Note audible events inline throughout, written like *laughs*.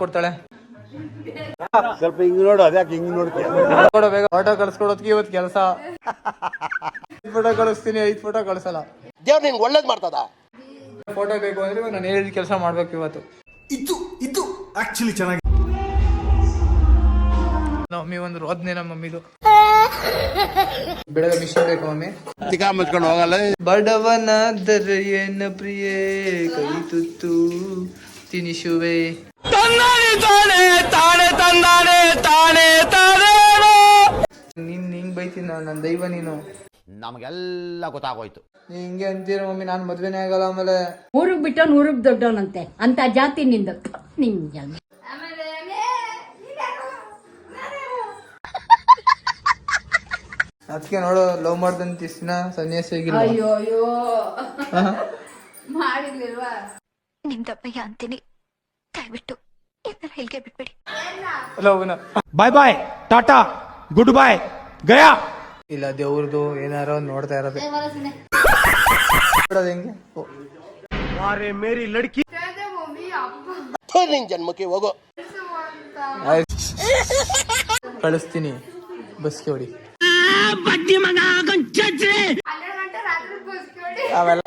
ಕೊಡ್ತಾಳೆ. ಸ್ವಲ್ಪ ಹಿಂಗ್ ನೋಡು ಅದ್ಯಾಕೆ ಹಿಂಗ್ ನೋಡ್ತೀಯ? ಕೊಡೋ ಬೇಗ ಫೋಟೋ ಕಳ್ಸ್ಕೊಡೋದಕ್ಕೆ ಇವತ್ತು ಕೆಲಸ. ಫೋಟೋ ಕಳಿಸ್ತೀನಿ ಐದು ಫೋಟೋ ಕಳ್ಸಲ್ಲ. ದೇವ್ರು ನಿಂಗೆ ಒಳ್ಳೇದ್ ಮಾಡ್ತದ? ಫೋಟೋ ಬೇಕು ಅಂದ್ರೆ ಇವಾಗ ನಾನು ಹೇಳಿದ ಕೆಲಸ ಮಾಡ್ಬೇಕು ಇವತ್ತು. ಇದು ಇದು ಆಕ್ಚುಲಿ ಚೆನ್ನಾಗಿ ನಮ್ಮ ಮಮ್ಮಿ ಒಂದು ರೋದ್ನೆ ನಮ್ಮ ಮಮ್ಮಿದು. ಬೆಳಗ್ಗೆ ಮಿಷನ್ ಬೇಕು ಮಮ್ಮಿ ಚಿಕಾ ಮುಚ್ಕೊಂಡು ಹೋಗಲ್ಲ. ಬಡವನಾದರೆ ಏನ ಪ್ರಿಯೇ? ಕೈ ತುತ್ತು ತಿನಿಸುವೆ. ನಿನ್ ಹಿಂಗ್ ಬೈತೀನಿ ನಾನು ನನ್ನ ದೈವ ನೀನು? ನಮಗೆಲ್ಲ ಗೊತ್ತಾಗೋಯ್ತು. ನೀ ಹಿಂಗೆ ಅಂತೀರ ಮಮ್ಮಿ ನಾನು ಮದ್ವೆನೇ ಆಗಲ್ಲ ಆಮೇಲೆ. ಊರಿಗೆ ಬಿಟ್ಟು ಊರಿಗೆ ದೊಡ್ಡವನಂತೆ ಅಂತ ಜಾತಿ ನಿಂದ. ನಿಂಗೆ ಅದಕ್ಕೆ ನೋಡು ಲವ್ ಮಾಡ್ದಂತ ಇಷ್ಟ ದಿನ ಸನ್ಯಾಸಿ ಆಗಿಲ್ಲ ನಿಮ್ ತಪ್ಪಿಗೆ ಅಂತೀನಿ. ದಯವಿಟ್ಟು ಇದನ್ನ ಹೇಳಿಕೆ ಬಿಟ್ಬಿಡಿ bye bye tata good bye Gaya ಇಲ್ಲ ದೇವ್ರದು ಏನಾರೋ ನೋಡ್ತಾ ಇರೋದು. ಮಾರೇ ಹೆಂಗೆ? ಓ, ನಿನ್ ಜನ್ಮಕ್ಕೆ ಹೋಗೋ. ಕಳಿಸ್ತೀನಿ. ಬಸ್ಗೆ ಹೊಡಿ. ಅವೆಲ್ಲ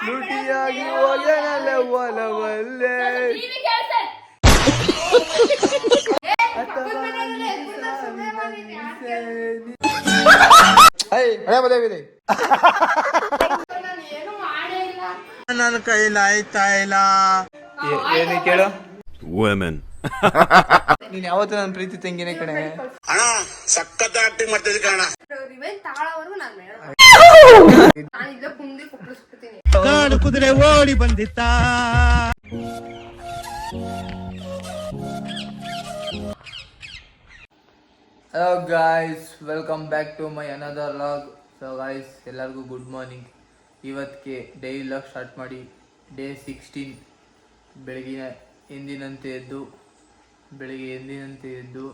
ಲೂಟಿಯಾಗಿ ಹೋಗ್ಯಾನಲ್ಲ ಒಲವಲ್ಲೇ. ಹಳೆ. ನನ್ನ ಕೈಲಿ ಆಯ್ತಾ ಇಲ್ಲ ಏ- ಏನು ಕೇಳು ವುಮೆನ್ ನೀನ್ ಯಾವತ್ತು ನನ್ನ ಪ್ರೀತಿ ತಂಗಿನೇ ಕಣೆ ಅಣ್ಣ ಸಖತ್ ಆಕ್ಟಿಂಗ್ ಮಾಡ್ತಿದ್ದೆ ಕಣ ಇಲ್ಲೇ ಕುಪ್ಪಳಿಸ್ಬಿಡ್ತೀನಿ ಕುದುರೆ ಓಡಿ ಬಂದಿತ್ತ hello guys welcome back to my another log so guys ಎಲ್ಲರಿಗೂ ಗುಡ್ ಮಾರ್ನಿಂಗ್ ಇವತ್ತಿಗೆ ಡೈಲಿ ಲಾಗ್ ಸ್ಟಾರ್ಟ್ ಮಾಡಿ ಡೇ ಸಿಕ್ಸ್ಟೀನ್ ಬೆಳಗಿನ ಎಂದಿನಂತೆ ಎದ್ದು, ಬೆಳಿಗ್ಗೆ ಎಂದಿನಂತೆ ಎದ್ದು,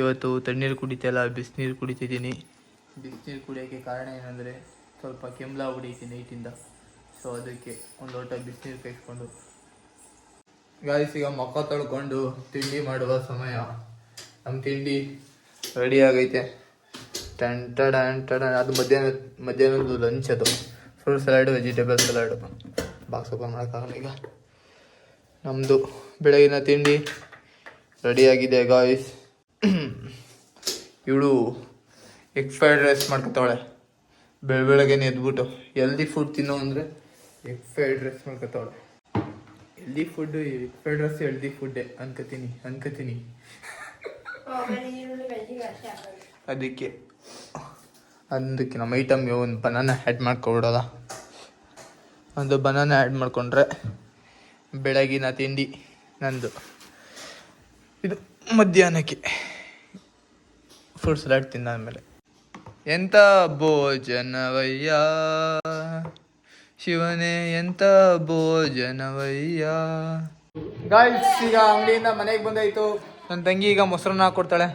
ಇವತ್ತು ತಣ್ಣೀರು ಕುಡಿತಲ್ಲ ಬಿಸಿನೀರು ಕುಡಿತಿದ್ದೀನಿ. ಬಿಸಿನೀರು ಕುಡಿಯೋಕ್ಕೆ ಕಾರಣ ಏನಂದರೆ ಸ್ವಲ್ಪ ಕೆಮ್ಲ ಹೊಡಿತೀನಿ ನೈಟಿಂದ. ಸೊ ಅದಕ್ಕೆ ಒಂದು ಲೋಟ ಬಿಸಿನೀರು ಕೈಸ್ಕೊಂಡು ಗಾಯ್ಸ್ ಈಗ ಮೊಕ್ಕ ತೊಳ್ಕೊಂಡು ತಿಂಡಿ ಮಾಡುವ ಸಮಯ. ನಮ್ಮ ತಿಂಡಿ ರೆಡಿ ಆಗೈತೆ. ಟನ್, ಟಡನ್ ಟಡನ್. ಅದು ಮಧ್ಯಾಹ್ನ, ಮಧ್ಯಾಹ್ನದ್ದು ಲಂಚ್ ಅದು. Fruit salad vegetable salad box open ಮಾಡೋಕ್ಕಾಗಲ್ಲ ಈಗ. ನಮ್ಮದು ಬೆಳಗಿನ ತಿಂಡಿ ರೆಡಿಯಾಗಿದೆ ಗಾಯ್ಸ್ ಇವಳು ಎಗ್ ಫ್ರೈಡ್ ರೈಸ್ ಮಾಡ್ಕೊತಾವಳೆ. ಬೆಳ ಬೆಳಗ್ಗೆನೆ ಎದ್ಬಿಟ್ಟು ಎಲ್ದಿ ಫುಡ್ ತಿನ್ನೋ ಅಂದರೆ egg fried rice ಮಾಡ್ಕೊತಾವಳೆ. Healthy food fried rice healthy ಫುಡ್ಡೇ ಅನ್ಕೋತೀನಿ ಅನ್ಕೋತೀನಿ. ಅದಕ್ಕೆ ಅದಕ್ಕೆ ನಮ್ಮ ಐಟಮ್ಗೆ ಒಂದು ಬನಾನ ಆ್ಯಡ್ ಮಾಡ್ಕೊಬಿಡೋದ. ಒಂದು ಬನಾನ ಆ್ಯಡ್ ಮಾಡಿಕೊಂಡ್ರೆ ಬೆಳಗಿನ ತಿಂಡಿ ನಂದು. ಇದು ಮಧ್ಯಾಹ್ನಕ್ಕೆ. ಫ್ರೂಟ್ ಸಲಾಡ್ ತಿಂದಾದ್ಮೇಲೆ. ಎಂಥ ಭೋಜನವಯ್ಯ? ಶಿವನೇ ಎಂಥ ಭೋಜನವಯ್ಯ? ಗಾಯ್ಸ್ ಈಗ ಅಂಗಡಿಯಿಂದ ಮನೆಗೆ ಬಂದಾಯ್ತು. ನನ್ನ ತಂಗಿ ಈಗ ಮೊಸರನ್ನ ಕೊಡ್ತಾಳೆ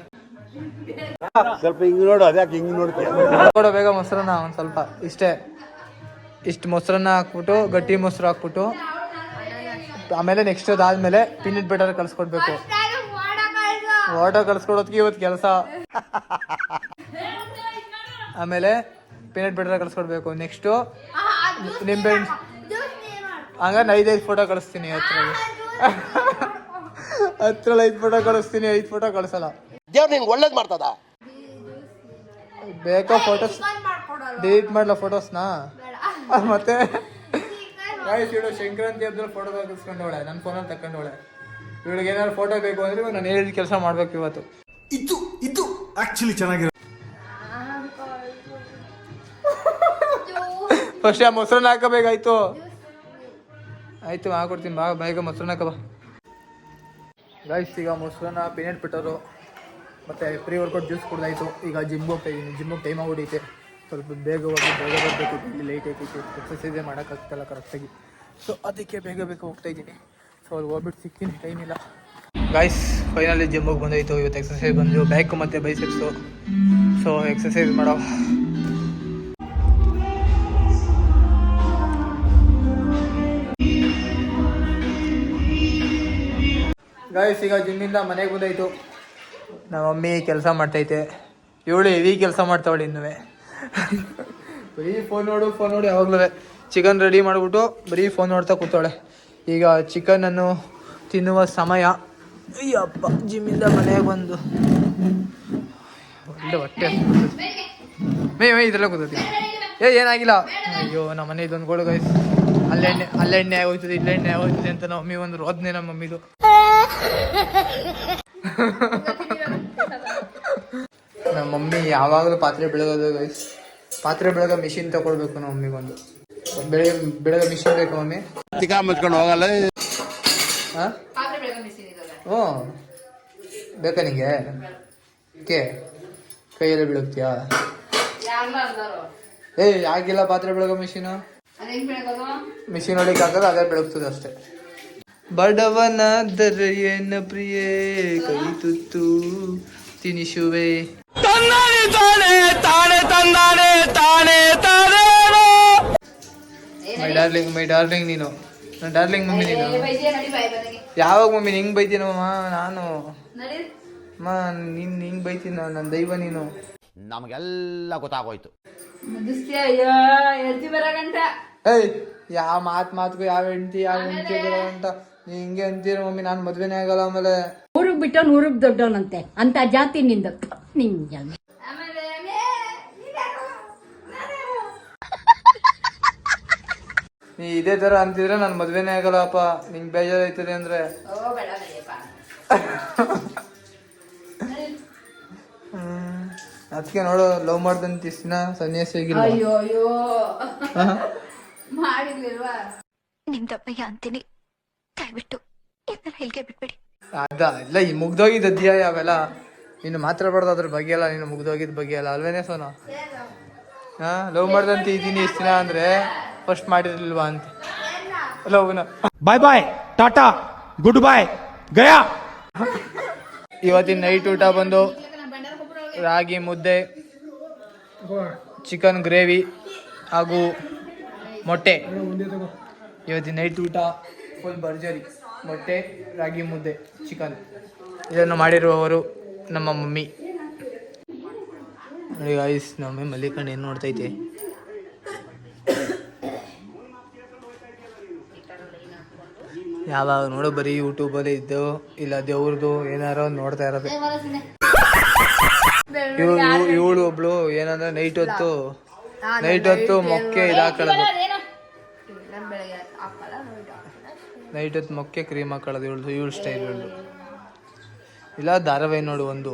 ಸ್ವಲ್ಪ ಹಿಂಗ್ ನೋಡು ಅದ್ಯಾಕೆ ಹಿಂಗ್ ನೋಡ್ತೀಯ? ನೋಡೋ ಬೇಗ ಮೊಸರನ್ನ ಒಂದು ಸ್ವಲ್ಪ. ಇಷ್ಟೇ. ಇಷ್ಟು ಮೊಸರನ್ನ ಹಾಕ್ಬಿಟ್ಟು ಗಟ್ಟಿ ಮೊಸರು ಹಾಕ್ಬಿಟ್ಟು ಆಮೇಲೆ ನೆಕ್ಸ್ಟ್ ಅದಾದ್ಮೇಲೆ ಪಿನ್ನಿಟ್ ಬೆಟರ್ ಕಳ್ಸ್ಕೊಡ್ಬೇಕು. ವಾಟರ್ ಕಳ್ಸ್ಕೊಡೋದಕ್ಕೆ ಇವತ್ತು ಕೆಲಸ. ಆಮೇಲೆ ಪೀನಟ್ ಬಟರ್ ಕಳ್ಸ್ಕೊಡ್ಬೇಕು. ನೆಕ್ಸ್ಟು ನಿಂಬೆ ಹಂಗಾರೆ ಐದೈದು ಫೋಟೋ ಕಳಿಸ್ತೀನಿ ಹತ್ರಲ್ಲಿ ಹತ್ರಲ್ಲಿ ಐದು ಫೋಟೋ ಕಳಿಸ್ತೀನಿ ಐದು ಫೋಟೋ ಕಳಿಸಲ್ಲ. ದೇವ್ರು ನಿಂಗೆ ಒಳ್ಳೇದು ಮಾಡ್ತದ? ಬೇಕಾ ಫೋಟೋಸ್ ಡಿಲೀಟ್ ಮಾಡಲ ಫೋಟೋಸ್ನ ಮತ್ತೆ? ಇವಳು ಸಂಕ್ರಾಂತಿ ಹಬ್ಬದಲ್ಲಿ ಫೋಟೋ ತೆಗೆಸ್ಕೊಂಡವಳೆ. ನನ್ನ ಫೋನಲ್ಲಿ ತಕೊಂಡವಳೆ ಇವಳಿಗೆ ಏನಾದ್ರು ಫೋಟೋ ಬೇಕು ಅಂದ್ರೆ ನಾನು ಹೇಳಿದ ಕೆಲಸ ಮಾಡ್ಬೇಕು ಇವತ್ತು. ಇದು ಇದು ಆಕ್ಚುಲಿ ಚೆನ್ನಾಗಿರೋ ಫಸ್ಟ್ ಆ ಮೊಸರನ್ನ ಹಾಕಬೇಕಾಯ್ತು ಆಯ್ತು? ಹಾಕೊಡ್ತೀನಿ, ಬಾ, ಬೇಗ ಮೊಸರನ್ನ ಹಾಕ, ಬಾ. ಗಾಯ್ಸ್ ಈಗ ಮೊಸರನ್ನ ಪೀನಟ್ ಬಿಟ್ಟರು ಮತ್ತೆ ಪ್ರೀ ವರ್ಕೌಟ್ ಜ್ಯೂಸ್ ಕುಡ್ದಾಯ್ತು ಈಗ ಜಿಮ್ಗೆ ಹೋಗ್ತಾ ಇದ್ದೀನಿ ಜಿಮ್ಗೆ ಟೈಮ್ ಆಗ್ಬಿಟ್ಟೈತೆ ಸ್ವಲ್ಪ ಬೇಗ ಹೋಗಿ ಬೇಗ ಬರಬೇಕು. ಇಲ್ಲಿ ಲೈಟ್ ಐತೈತೆ ಎಕ್ಸಸೈಸೇ ಮಾಡೋಕ್ಕಾಗ್ತಲ್ಲ ಕರೆಕ್ಟಾಗಿ ಸೊ ಅದಕ್ಕೆ ಬೇಗ ಬೇಗ ಹೋಗ್ತಾ ಇದ್ದೀನಿ ಸೊ ಅಲ್ಲಿ ಹೋಗ್ಬಿಟ್ಟು ಸಿಗ್ತೀನಿ ಟೈಮ್ ಇಲ್ಲ. ಗಾಯ್ಸ್ ಫೈನಲಿ ಜಿಮ್ಮಿಗೆ ಬಂದಾಯಿತು. ಇವತ್ತು ಎಕ್ಸಸೈಸ್ ಬಂದು ಬ್ಯಾಕು ಮತ್ತು ಬೈಸೆಪ್ಸು ಸೊ ಎಕ್ಸಸೈಸ್ ಮಾಡೋ ಗಾಯ್ಸ್ ಈಗ ಜಿಮ್ಮಿಂದ ಮನೆಗೆ ಬಂದಾಯ್ತು. ನಮ್ಮ ಮಮ್ಮಿ ಕೆಲಸ ಮಾಡ್ತೈತೆ. ಇವಳು ಹೆವಿ ಕೆಲಸ ಮಾಡ್ತಾವಳು ಇನ್ನೂ ಬರೀ ಫೋನ್ ನೋಡು ಫೋನ್ ನೋಡಿ ಯಾವಾಗಲೂ ಚಿಕನ್ ರೆಡಿ ಮಾಡಿಬಿಟ್ಟು ಬರೀ ಫೋನ್ ನೋಡ್ತಾ ಕೂತಾಳೆ ಈಗ ಚಿಕನನ್ನು ತಿನ್ನುವ ಸಮಯ. ಅಯ್ಯಪ್ಪ ಜಿಮ್ಮಿಂದ ಮನೆಗೆ ಬಂದು. ಒಳ್ಳೆ ಹೊಟ್ಟೆ ಮೇ ಮೇ ಇದೆಲ್ಲ ಕೂತೈತಿ ಏ, ಏನಾಗಿಲ್ಲ. ಅಯ್ಯೋ, ನಮ್ಮ ಮನೆ ಇದೊಂದು ಗೋಳು ಗೈಸ್ ಅಲ್ಲೆಣ್ಣೆ ಅಲ್ಲೆಣ್ಣೆ ಆಗೋಯ್ತದೆ, ಇಲ್ಲೆಣ್ಣೆ ಆಗೋಯ್ತದೆ ಅಂತ ನಮ್ಮ ಮಮ್ಮಿ ಒಂದು ರೋದ್ನೆ ನಮ್ಮ ಮಮ್ಮಿದು. ನಮ್ಮ ಮಮ್ಮಿ ಯಾವಾಗಲೂ ಪಾತ್ರೆ ಬೆಳಗೋದು ಗೈಸ್ ಪಾತ್ರೆ ಬೆಳಗ ಮಿಷಿನ್ ತಗೊಳ್ಬೇಕು ನಮ್ಮ ಮಮ್ಮಿಗೊಂದು ಬೆಳಗ್ಗೆ ಬೆಳಗ್ಗೆ ಮಿಷಿನ್ ಬೇಕು ಮಮ್ಮಿ. ಮುಚ್ಕೊಂಡು ಹೋಗಲ್ಲ. ಹ್ಞೂ ಬೇಕಾ ನಿಂಗೆ? ಓಕೆ ಕೈಯಲ್ಲಿ ಬೀಳುತ್ತೀಯಾ? ಏಯ್ ಆಗಿಲ್ಲ ಪಾತ್ರೆ ಬೆಳಗೋ ಮಿಷಿನು ಮಿಷಿನ್ ಹೊಡಿಕ್ ಹಾಕೋದು ಅದೇ ಬೆಳಗ್ತದೆ ಅಷ್ಟೇ. ಬಡವನಾದರೆ ಏನ ಪ್ರಿಯೇ ಕೈ ತುತ್ತು ತಿನಿಸುವೆ. ಮೈ ಡಾರ್ಲಿಂಗ್ ಮೈ ಡಾರ್ಲಿಂಗ್ ನೀನು. ನನ್ನ ಡಾರ್ಲಿಂಗ್ ಮಮ್ಮಿ ನೀನು. ಯಾವಾಗ ಮಮ್ಮಿ ಹಿಂಗ್ ಬೈತೀನಮ್ಮ ನಾನು. ನಡಿ. ಅಮ್ಮ ನಿನ್ ಹಿಂಗ್ ಬೈತೀನಿ ನನ್ನ ದೈವ ನೀನು. ನಮಗೆಲ್ಲ ಗೊತ್ತಾಗೋಯ್ತು. ಏಯ್ ಯಾವ ಮಾತ್ ಮಾತ್ಗೂ ಯಾವ ಹೆಂಡತಿ ಯಾವ ಹೆಂಡತಿ ಅಂತ. ನೀ ಹಿಂಗೆ ಅಂತೀರ ಮಮ್ಮಿ ನಾನು ಮದ್ವೆನೇ ಆಗಲ್ಲ ಆಮೇಲೆ. ಊರಿಗೆ ಬಿಟ್ಟ ಊರಿಗೆ ದೊಡ್ಡವನಂತೆ ಅಂತ ಜಾತಿ ನಿಂದ. ನಿಂಗೆ? ನೀ ಇದೇ ತರ ಅಂತಿದ್ರೆ ನಾನು ಮದ್ವೆನೇ ಆಗಲ್ಲಪ್ಪ ನಿಂಗೆ ಬೇಜಾರೈತದೆ ಅಂದ್ರೆ. ಓ ಬೇಡ ನಡಿಯಪ್ಪ ಅದಕ್ಕೆ ನೋಡು ಲವ್ ಮಾಡ್ದಂತ ಇಷ್ಟ ದಿನ ಸನ್ಯಾಸಿ ಆಗಿಲ್ಲ ಅಯ್ಯೋ ಅಯ್ಯೋ. ಮಾಡಿರ್ಲಿಲ್ವಾ ನಿಮ್ ದಪ್ಪಯ್ಯ ಅಂತೀನಿ. ದಯವಿಟ್ಟು ಇದನ್ನ ಇಲ್ಲಿಗೆ ಬಿಟ್ಬಿಡಿ. ಅದ ಇಲ್ಲ ಈ ಮುಗ್ದೋಗಿದ್ದ ಅಧ್ಯಾಯ ಅವೆಲ್ಲ ನೀನು ಮಾತಾಡ್ಬಾರ್ದು ಅದ್ರ ಬಗ್ಗೆ ಎಲ್ಲ ನೀನು ಮುಗ್ದೋಗಿದ್ದ ಬಗ್ಗೆ ಎಲ್ಲ ಅಲ್ವೇನೆ ಸೋನ? ಹಾ ಲವ್ ಮಾಡ್ದಂತ ಇದ್ದೀನಿ ಎಷ್ಟು ದಿನ ಅಂದ್ರೆ ಫಸ್ಟ್ ಮಾಡಿರ್ಲಿಲ್ವಾ ಅಂತ. ಲವ್ನ bye bye tata good bye Gaya ಇವತ್ತಿನ ನೈಟ್ ಊಟ ಬಂದು ರಾಗಿ ಮುದ್ದೆ ಚಿಕನ್ ಗ್ರೇವಿ ಹಾಗೂ ಮೊಟ್ಟೆ. ಇವತ್ತಿನ ನೈಟ್ ಊಟ. ಫುಲ್ ಭರ್ಜರಿ ಮೊಟ್ಟೆ ರಾಗಿ ಮುದ್ದೆ ಚಿಕನ್ ಇದನ್ನು ಮಾಡಿರುವವರು ನಮ್ಮ ಮಮ್ಮಿ. ಗಾಯ್ಸ್ ನಮ್ಮ ಮಲ್ಲಿಕಂಡು ಏನು ನೋಡ್ತೈತೆ ಯಾವಾಗ ನೋಡು ಬರೀ ಯೂಟ್ಯೂಬಲ್ಲಿ ಇದ್ದು ಇಲ್ಲ ದೇವ್ರದ್ದು ಏನಾರೋ ನೋಡ್ತಾ ಇರೋದು. ಇವಳು ಇವಳು ಒಬ್ಳು ಏನಂದ್ರೆ ನೈಟ್ ಹೊತ್ತು ನೈಟ್ ಹೊತ್ತು ಮೊಕ್ಕೆ ಇದಾಕೊಳ್ಳೋದು ನೈಟ್ ಹೊತ್ತು ಮೊಕ್ಕೆ ಕ್ರೀಮ್ ಹಾಕೊಳ್ಳೋದು ಇವಳು ಇವಳು ಸ್ಟೈಲ್ ಇವಳು. ಇಲ್ಲ ಧಾರಾವಾಹಿ ನೋಡು ಒಂದು.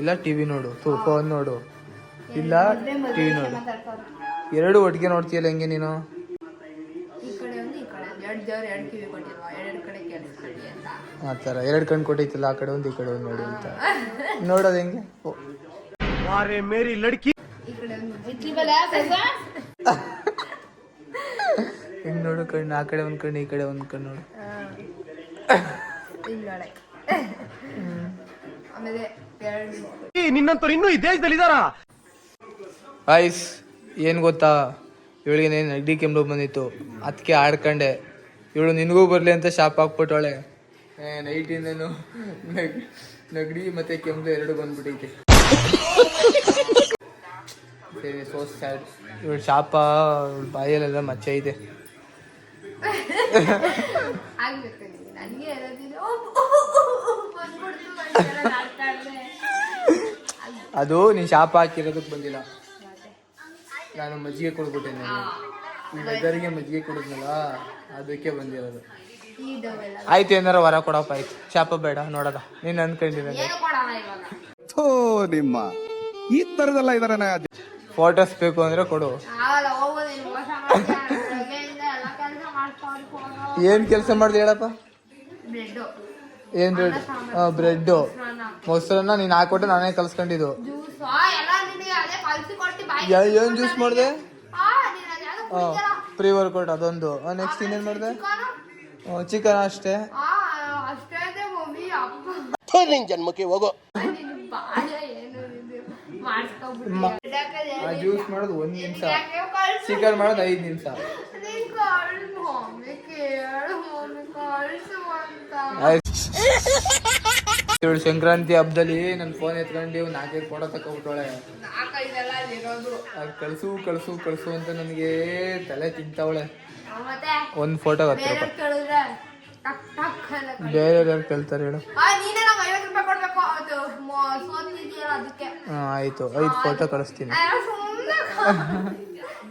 ಇಲ್ಲ ಟಿ ವಿ ನೋಡು. ಫೋನ್ ನೋಡು. ಇಲ್ಲ ಟಿವಿ ನೋಡು. ಎರಡು ಒಟ್ಟಿಗೆ ನೋಡ್ತೀಯಲ್ಲ ಹೆಂಗೆ ನೀನು? ಈ ಕಡೆ ಒಂದು ಈ ಕಡೆ ಎರಡು ದೇವ್ರು ಎರಡು ಕಿವಿ ಕೊಟ್ಟಿಲ್ವಾ ಎರಡು ಕಡೆ ಕೇಳಿಸ್ಕೊಳ್ಳಿ ಅಂತ. ಆ ಥರ. ಎರಡು ಕಣ್ಣು ಕೊಟ್ಟೈತಿಲ್ಲ ಆ ಕಡೆ ಒಂದು ಈ ಕಡೆ ಒಂದು ನೋಡು ಅಂತ. ನೋಡೋದು ಹೆಂಗೆ? ಓ. ಈ ಕಡೆ ಒಂದು ಬಿಚ್ಲಿ ಬಲ ಹೆಂಗ್ ನೋಡು ಕಣ್ಣು ಆ ಕಡೆ ಒಂದು ಕಣ್ಣು ಈ ಕಡೆ ಒಂದು ಕಣ್ಣು ನೋಡು. ನಿನ್ನಂತರ ನಿನ್ನಂತವ್ರು ಇನ್ನೂ ಈ ದೇಶದಲ್ಲಿ ಇದಾರಾ ಆಯ್ಸ್ ಏನು ಗೊತ್ತಾ? ಇವಳಿಗೆ ನೇನು ನೆಗಡಿ ಕೆಮ್ಮು ಬಂದಿತ್ತು. ಅದಕ್ಕೆ ಆಡ್ಕಂಡೆ. ಇವಳು ನಿನಗೂ ಬರಲಿ ಅಂತ ಶಾಪ್ ಹಾಕ್ಬಿಟ್ಟವಳೆ. ನೈಟಿಂದನು ನೆಗಡಿ ಮತ್ತೆ ಕೆಮ್ಮು ಎರಡು ಬಂದ್ಬಿಟ್ಟೈತೆ ಸೋ *laughs* ಸ್ಯಾಡ್ ಇವಳು ಶಾಪ ಬಾಯಲ್ಲೆಲ್ಲ ಮಚ್ಚ ಐತೆ *laughs* ಆಗ್ಬೇಕು ನನಗೆ ಇರೋದಿಲ್ಲ ಅದು ನೀನು ಶಾಪ ಹಾಕಿರೋದಕ್ಕೆ ಬಂದಿಲ್ಲ. ನಾನು ಮಜ್ಜಿಗೆ ಕೊಡ್ಬಿಟ್ಟೆ ನಾನು ವೆದರ್ಗೆ ಮಜ್ಜಿಗೆ ಕೊಡಿದ್ನಲ್ಲ ಅದಕ್ಕೆ ಬಂದಿರೋದು. ಆಯ್ತು ಏನಾರ ವರ ಕೊಡಪ್ಪ ಆಯ್ತು. ಶಾಪ ಬೇಡ ನೋಡದ. ನೀನು ಅನ್ಕೊಂಡಿದ್ದೀನಿ ನಿಮ್ಮ. ಈ ತರದಲ್ಲ ಇದಾರೆ ಫೋಟೋಸ್ ಬೇಕು ಅಂದ್ರೆ ಕೊಡು ಆಗಲ್ಲ ಹೋಗೋದು ನೀನು ಮೋಸ ಮಾಡ್ತೀಯ ಬೆಳಗ್ಗೆಯಿಂದ ಎಲ್ಲ ಕೆಲಸ ಮಾಡ್ಕೊಂಡು ಏನ್ ಕೆಲಸ ಮಾಡ್ದೆ ಹೇಳಪ್ಪ? ಏನು ಏನ್ ಬ್ರೆಡ್? ಬ್ರೆಡ್ಡು. ಮೊಸರನ್ನ. ನೀನ್ ಹಾಕೊಟ್ಟು ನಾನೇ ಕಲ್ಸ್ಕೊಂಡಿದ್ದು. ಜ್ಯೂಸ್. ಎಲ್ಲ ನಿನಗೆ ಅದೇ ಕಲ್ಸಿ ಕೊಟ್ಟು ಬಾಯಿ ಯಾ- ಏನ್ ಜ್ಯೂಸ್ ಮಾಡಿದೆ? ಆ ನೀನು ಅದ್ಯಾವ್ದೋ ಕುಡಿತೀಯಲ್ಲ, ಪ್ರೀ ವರ್ಕೌಟ್ ಅದೊಂದು. ನೆಕ್ಸ್ಟ್ ಇನ್ನೇನ್ ಮಾಡಿದೆ? ಚಿಕನು? ಚಿಕನ್ ಅಷ್ಟೇ. ನಿನ್ ಜನ್ಮಕ್ಕೆ ಹೋಗೋ. ಜ್ಯೂಸ್ ಮಾಡೋದು ಒಂದ್ ನಿಮಿಷ. ಚಿಕನ್ ಮಾಡೋದು ಐದು ನಿಮಿಷ ನೀನ್ ಕಳ್ಸು ಮಮ್ಮಿ ಕೇಳು ಮಮ್ಮಿ ಕಳ್ಸು ಅಂತ ಇವಳು ಸಂಕ್ರಾಂತಿ ಹಬ್ಬದಲ್ಲಿ ನನ್ನ ಫೋನ್ ಎತ್ಕೊಂಡು ನಾಲ್ಕೈದು ಫೋಟೋ ಅದು ಕಳ್ಸು ಕಳ್ಸು ಕಳ್ಸು ಅಂತ ನನಗೆ ತಲೆ ತಿಂತಾವಳೆ. ಒಂದ್ ಒಂದು ಫೋಟೋ ಹತ್ತು ಬೇರೆ ರೂಪಾಯಿ ಯಾರು ಕೇಳ್ತಾರೆ ಹೇಳು. ಆಯ್ತು. ಐದು ಫೋಟೋ ಕಳಿಸ್ತೀನಿ.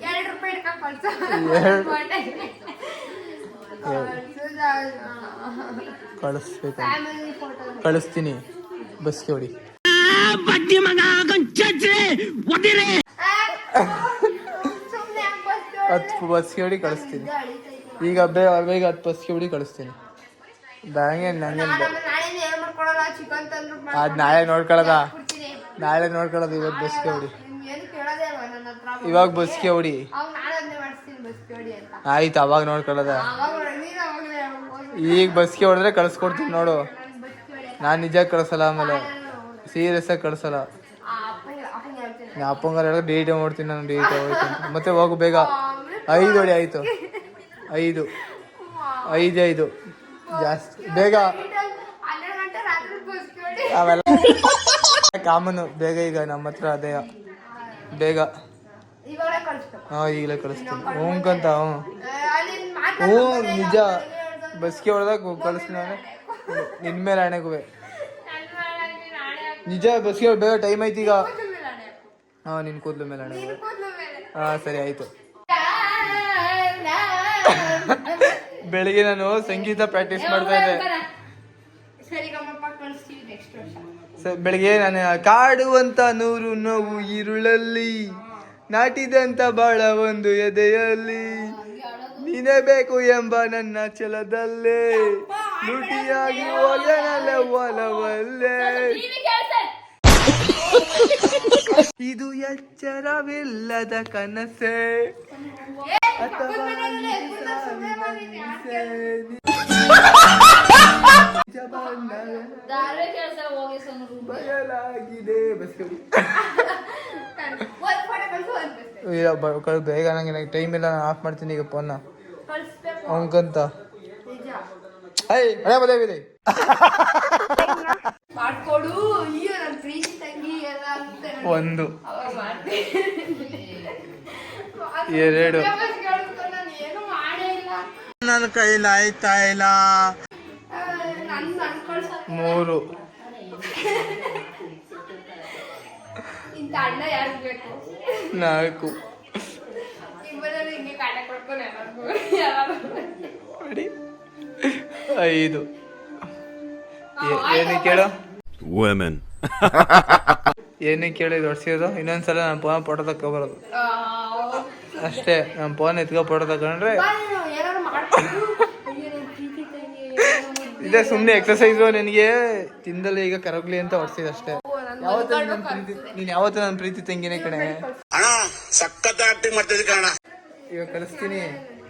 ಎರಡು ರೂಪಾಯಿ ಇಟ್ಕೊಂಡ್ ಕಳ್ಸು. ಎರಡ್- ಕಳ್ಸುದ, ಕಳಿಸ್ಬೇಕು ಕಳಿಸ್ತೀನಿ. ಬಸ್ ಕೇಳಿ? ಹತ್ತು ಬಸ್ ಹೊಡಿ ಕಳಿಸ್ತೀನಿ. ಈಗ ಬೇಗ ಹತ್ತು ಬಸ್ಗೆ ಹೊಡಿ ಕಳಿಸ್ತೀನಿ. ಬ್ಯಾಂಗೆ ನಂಗೆ ಅದು ನಾಳೆ ನೋಡ್ಕೊಳ್ಳೋದ ನಾಳೆ ನೋಡ್ಕೊಳ್ಳೋದು ಇವತ್ತು ಬಸ್ ಕೇಳಿ ಇವಾಗ ಬಸ್ಗೆ ಹೊಡಿ. ಬಸ್ ಕೇಳಿ ಆಯ್ತು ಅವಾಗ ನೋಡ್ಕೊಳ್ಳೋದ ಅವಾಗ ನೀನು ಅವಾಗಲೇ ಹೇಳ್ಬೋದು. ಈಗ ಬಸ್ಗೆ ಹೊಡೆದ್ರೆ ಕಳ್ಸ್ಕೊಡ್ತೀನಿ ನೋಡು. ನಾನು ನಿಜ ಕಳ್ಸಲ್ಲ ಆಮೇಲೆ. ಸೀರಿಯಸ್ ಆಗಿ ಕಳ್ಸಲ್ಲ. ನಾ ಅಪ್ಪಂಗಾರ ಹೇಳಿದ್ರೆ ಡೇಟ್ ಮಾಡ್ತೀನಿ ನಾನು ಡೇಟ್ ಹೋಗ್ತೀನಿ ಮತ್ತೆ ಹೋಗು ಬೇಗ. ಐದು ಹೊಡಿ ಆಯ್ತು. ಐದು. ಐದು ಐದು. ಜಾಸ್ತಿ. ಬೇಗ. ಅವೆಲ್ಲ ಕಾಮನು ಬೇಗ ಈಗ ನಮ್ಮ ಹತ್ರ ಅದೇ. ಬೇಗ. ಹಾ ಈಗಲೇ ಕಳಿಸ್ತೀನಿ. ಹ್ಞೂಂಕಂತ ಹ್ಞೂ ಹ್ಞೂ ನಿಜ. ಬಸ್ಗೆ ಹೊಡೆದಾಗ ಕಳಿಸ್ತೀನಿ ನಾನು ನಿನ್ನ ಮೇಲೆ ಹಣೆಗುವೆ ನಿಜ ಬಸ್ಗೆ ಬೇಗ ಟೈಮ್ ಐತಿ ಈಗ. ಹಾಂ ನಿನ್ನ ಕೂದಲು ಮೇಲೆ ಹಣೆಗುವೆ ಹಾಂ ಸರಿ ಆಯಿತು. ಬೆಳಿಗ್ಗೆ ನಾನು ಸಂಗೀತ ಪ್ರಾಕ್ಟೀಸ್ ಮಾಡ್ತಾ ಇದ್ದೆ. ಬೆಳಿಗ್ಗೆ ನಾನು ಕಾಡುವಂತ ನೂರು ನೋವು ಈರುಳಲ್ಲಿ ನಾಟಿದಂತ ಬಾಳ ಒಂದು ಎದೆಯಲ್ಲಿ. ನೀನೇ ಬೇಕು ಎಂಬ ನನ್ನ ಛಲದಲ್ಲೇ ಲೂಟಿಯಾಗಿ ಹೋಗನಲ್ಲ ಒಲವಲ್ಲೇ ಇದು ಎಚ್ಚರವಿಲ್ಲದ ಕನಸೆ ಅಥವಾ ನಿಜ ಬಂದಾಗ ಬಯಲಾಗಿದೆ ಬಸ್ ಒಂದ್ ಫೋಟೋ ಕಳ್ಸು ಒಂದ್ ಬಸ್ ಇಲ್ಲ ಬ- ಕಳ್- ಬೇಗ ನಂಗೆ ನನಗೆ ಟೈಮ್ ಇಲ್ಲ ನಾನು ಆಫ್ ಮಾಡ್ತೀನಿ ಈಗ ಫೋನ್ನ ನಿಜ. ಐ ಅದೇ ಬದೇ ಬಿಡಿ *laughs* ಮಾಡ್ಕೊಡು ಅಯ್ಯೋ ನನ್ನ ಪ್ರೀತಿ ತಂಗಿ ಎಲ್ಲ ಅಂತ ಒಂದು. ಅವಾಗ ಮಾಡ್ತೀನಿ. ಎರಡು. ನನ್ನ ಕೈಲಿ ಆಯ್ತಾ ಇಲ್ಲ. ಮೂರು. ನಾಲ್ಕು. ಐದು. ಏ- ಏನಕ್ಕೆ ಕೇಳು. ವುಮೆನ್ ಏನಕ್ಕೆ ಕೇಳಿ ಹೊಡ್ಸಿರೋದು ಇನ್ನೊಂದ್ಸಲ ನಾನು ಫೋನ್ ಫೋಟೋ ತಗೊಬರೋದು ಅಷ್ಟೇ ನಮ್ಮ ಫೋನ್ ಎತ್ಕೊ ಫೋಟೋ ತಗೊಂಡ್ರೆ ಏನೋ ಮಾಡ್ಬಿಡು. ಇದೇ ಸುಮ್ಮನೆ ಎಕ್ಸಸೈಸು ನಿನಗೆ? ತಿಂದಲ್ಲಿ ಈಗ ಕರಗ್ಲಿ ಅಂತ ಹೊಡ್ಸಿದ ಅಷ್ಟೇ. ಯಾವತ್ತೂ ಯಾವತ್ತು ನನ್ನ ಪ್ರೀತಿ ನೀನು ಯಾವತ್ತೂ ನನ್ನ ಪ್ರೀತಿ ತಂಗಿನೇ ಕಣೆ. ಅಣ್ಣ ಸಖತ್ ಆಕ್ಟಿಂಗ್ ಮಾಡ್ತಿದ್ದೆ ಕಣ ಇವಾಗ ಕಳಿಸ್ತೀನಿ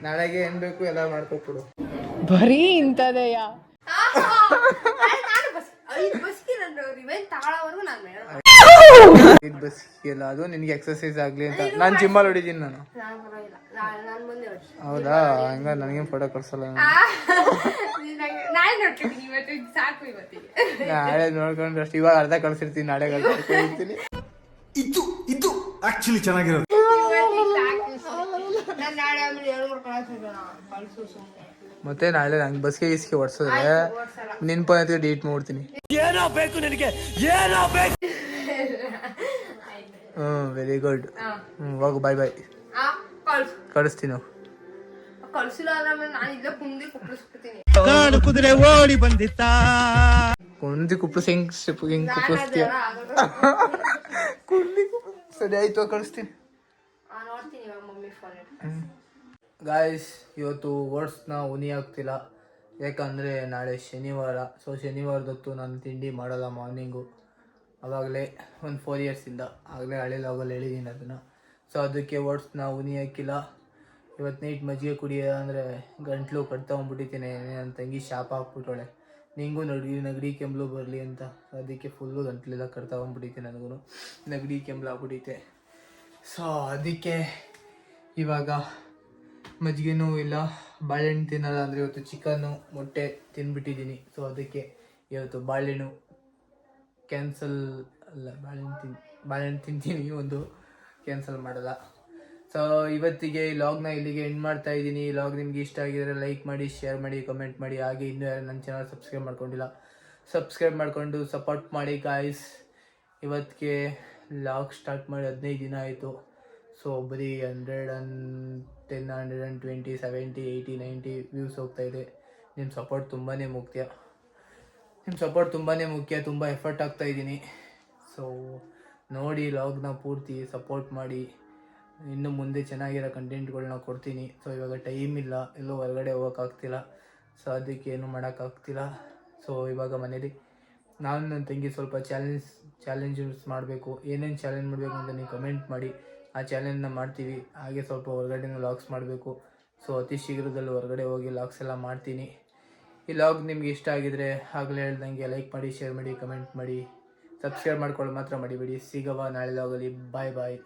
ನಾಳೆಗೆ ಏನ್ ಬೇಕು ಎಲ್ಲ ಮಾಡ್ಕೊಟ್ಬಿಡು. ನಾನು ಬಸ್ ಐದು ಬಸ್ ಎಲ್ಲ ಅದು ನಿನಗೆ ಎಕ್ಸರ್ಸೈಸ್ ಆಗಲಿ ಅಂತ. ನಾನು ಜಿಮ್ಮಲ್ಲಿ ನಾನು. ಹೌದಾ? ಹಂಗ ನನಗೇನು ಫೋಟೋ ಕಳ್ಸಲ್ಲ ನಾನು. ನಾಳೆ ನೋಡ್ತೀನಿ ಇವತ್ತು ಇದು ಸಾಕು ನಾಳೆ ನೋಡ್ಕೊಂಡ್ರೆ ಅಷ್ಟು ಇವಾಗ ಅರ್ಧ ಕಳ್ಸಿರ್ತೀನಿ ನಾಳೆ ಕಳ್ಸಿರ್ತೀನಿ ಇದು ಇದು ಆಕ್ಚುಲಿ ಚೆನ್ನಾಗಿರೋದು. ನಾಳೆ ಆಮೇಲೆ ಏನು ಮತ್ತೆ ನಾಳೆ ನಂಗೆ ಬಸ್ಗೆ ಗಿಸ್ಗೆ ಹೊಡ್ಸಿದ್ರೆ ನಿನ್ ಫೋನ್ ನಿನಗೆ? ಡಿಲೀಟ್ ಬೇಕು ಹ್ಞೂ ವೆರಿ ಗುಡ್ ಹ್ಞೂ ಹೋಗು ಬಾಯ್ ಬಾಯ್ ಕಳಿಸ್ತೀನಿ ಕುದುರೆ ಓಡಿ ಬಂದಿತ್ತ. ಕುಂದಿ ಕುಪ್ಪಸ್ ಹೆಂಗ್ ಸ್ಟೆಪ್ ಹೆಂಗ್ ಕುಪ್ಪಿಸ್ತೀಯ ಕುಂದಿ ಸರಿ ಆಯ್ತು ಕಳಿಸ್ತೀನಿ. ನೋಡ್ತೀನಿ ಇವಾಗ ಮಮ್ಮಿ ಫೋನ್ ಗಾಯ್ಸ್ ಇವತ್ತು ವರ್ಡ್ಸ್ನ ಉನಿ ಆಗ್ತಿಲ್ಲ ಯಾಕಂದರೆ ನಾಳೆ ಶನಿವಾರ. ಸೊ ಶನಿವಾರದೊತ್ತು ನಾನು ತಿಂಡಿ ಮಾಡಲ್ಲ ಮಾರ್ನಿಂಗು ಆವಾಗಲೇ ಒಂದು ಫೋರ್ ಇಯರ್ಸಿಂದ ಆಗಲೇ ಹಳೆ ಲಾಗಲ್ಲಿ ಹೇಳಿದ್ದೀನಿ ಅದನ್ನು. ಸೊ ಅದಕ್ಕೆ ವರ್ಡ್ಸ್ನ ಉನಿ ಹಾಕಿಲ್ಲ. ಇವತ್ತು ನೈಟ್ ಮಜ್ಜಿಗೆ ಕುಡಿಯ ಅಂದರೆ ಗಂಟ್ಲು ಕಟ್ಕೊಂಬಿಟ್ಟಿದ್ದೀನಿ ನನ್ನ ತಂಗಿ ಶಾಪ ಹಾಕ್ಬಿಟ್ಟೋಳೆ ನಿಂಗೂ ನಡಿ ನಗಡಿ ಕೆಂಬ್ಲು ಬರಲಿ ಅಂತ. ಅದಕ್ಕೆ ಫುಲ್ಲು ಗಂಟ್ಲೆಲ್ಲ ಕಟ್ಕೊಂಬಿಟ್ಟಿದ್ದೆ ನನಗೂ ನಗಡಿ ಕೆಂಬ್ಲು ಆಗ್ಬಿಟ್ಟೈತೆ. ಸೊ ಅದಕ್ಕೆ ಇವಾಗ ಮಜ್ಜಿಗೆನೂ ಇಲ್ಲ, ಬಾಳೆಹಣ್ಣು ತಿನ್ನಲ್ಲ ಅಂದರೆ ಇವತ್ತು ಚಿಕನ್ನು, ಮೊಟ್ಟೆ ತಿಂದ್ಬಿಟ್ಟಿದ್ದೀನಿ ಸೊ ಅದಕ್ಕೆ ಇವತ್ತು ಬಾಳೆಹಣ್ಣು ಕ್ಯಾನ್ಸಲ್ ಅಲ್ಲ, ಬಾಳೆಹಣ್ಣು ತಿನ್, ಬಾಳೆಹಣ್ಣು ತಿಂತೀನಿ, ಒಂದು ಕ್ಯಾನ್ಸಲ್ ಮಾಡಲ್ಲ. ಸೊ ಇವತ್ತಿಗೆ ಈ ಲಾಗ್ನ ಇಲ್ಲಿಗೆ ಎಂಡ್ ಮಾಡ್ತಾ ಇದ್ದೀನಿ. ಈ ಲಾಗ್ ನಿಮ್ಗೆ ಇಷ್ಟ ಆಗಿದ್ರೆ ಲೈಕ್ ಮಾಡಿ ಶೇರ್ ಮಾಡಿ ಕಮೆಂಟ್ ಮಾಡಿ. ಹಾಗೆ ಇನ್ನೂ ಯಾರು ನನ್ನ ಚಾನಲ್ ಸಬ್ಸ್ಕ್ರೈಬ್ ಮಾಡ್ಕೊಂಡಿಲ್ಲ ಸಬ್ಸ್ಕ್ರೈಬ್ ಮಾಡಿಕೊಂಡು ಸಪೋರ್ಟ್ ಮಾಡಿ ಗಾಯ್ಸ್ ಇವತ್ತಿಗೆ ಲಾಗ್ ಸ್ಟಾರ್ಟ್ ಮಾಡಿ ಹದಿನೈದು ದಿನ ಆಯಿತು. ಸೊ ಬರೀ hundred and ten hundred and twenty seventy eighty ninety views ಹೋಗ್ತಾಯಿದೆ ನಿಮ್ಮ ಸಪೋರ್ಟ್ ತುಂಬಾ ಮುಖ್ಯ. ನಿಮ್ಮ ಸಪೋರ್ಟ್ ತುಂಬಾ ಮುಖ್ಯ, ತುಂಬ ಎಫರ್ಟ್ ಆಗ್ತಾ ಇದ್ದೀನಿ. ಸೊ ನೋಡಿ ಲಾಗ್ನ ಪೂರ್ತಿ ಸಪೋರ್ಟ್ ಮಾಡಿ. ಇನ್ನು ಮುಂದೆ ಚೆನ್ನಾಗಿರೋ ಕಂಟೆಂಟ್ಗಳನ್ನ ಕೊಡ್ತೀನಿ. ಸೊ ಇವಾಗ ಟೈಮ್ ಇಲ್ಲ. ಎಲ್ಲೂ ಹೊರಗಡೆ ಹೋಗೋಕ್ಕಾಗ್ತಿಲ್ಲ ಸೊ ಅದಕ್ಕೆ ಏನು ಮಾಡೋಕ್ಕಾಗ್ತಿಲ್ಲ ಸೊ ಇವಾಗ ಮನೇಲಿ ನಾನು ನನ್ನ ತಂಗಿ ಸ್ವಲ್ಪ ಚಾಲೆಂಜ್ ಚಾಲೆಂಜಸ್ ಮಾಡಬೇಕು. ಏನೇನು ಚಾಲೆಂಜ್ ಮಾಡಬೇಕು ಅಂತ ನೀವು ಕಮೆಂಟ್ ಮಾಡಿ. ಆ ಚಾಲೆಂಜ್ನ ಮಾಡ್ತೀವಿ. ಹಾಗೆ ಸ್ವಲ್ಪ ಹೊರಗಡೆನೂ ಲಾಕ್ಸ್ ಮಾಡಬೇಕು. ಸೊ ಅತಿ ಶೀಘ್ರದಲ್ಲಿ ಹೊರಗಡೆ ಹೋಗಿ ಲಾಕ್ಸ್ ಎಲ್ಲ ಮಾಡ್ತೀನಿ. ಈ ಲಾಗ್ ನಿಮ್ಗೆ ಇಷ್ಟ ಆಗಿದ್ರೆ ಆಗಲೇ ಹೇಳ್ದಂಗೆ ಲೈಕ್ ಮಾಡಿ ಶೇರ್ ಮಾಡಿ ಕಮೆಂಟ್ ಮಾಡಿ. ಸಬ್ಸ್ಕ್ರೈಬ್ ಮಾಡ್ಕೊಳ್ಳೋ ಮಾತ್ರ ಮಾಡಿಬಿಡಿ ಸಿಗವ ನಾಳೆ ಲಾಗಲ್ಲಿ ಬಾಯ್ ಬಾಯ್